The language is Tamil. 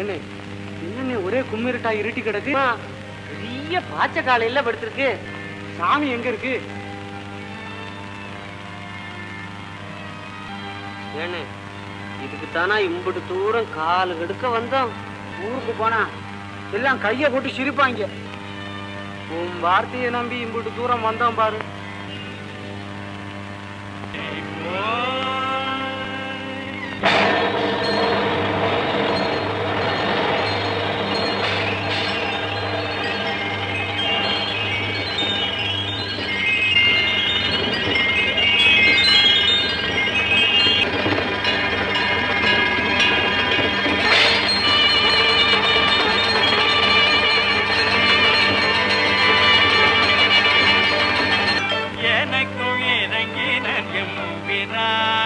ஏண்ணே என்னண்ணே ஒரே கும்மிருட்டா இருட்டி கிடக்கு. பெரிய பாச்ச காலையில படுத்திருக்கு. சாமி எங்க இருக்கு? ஏன்னு இதுக்கு தானா இம்புட்டு தூரம் காலு கெடுக்க வந்தோம். ஊருக்கு போனா எல்லாம் கைய போட்டு சிரிப்பாங்க. உன் வார்த்தையை நம்பி இம்புட்டு தூரம் வந்தோம் பாரு. tierra.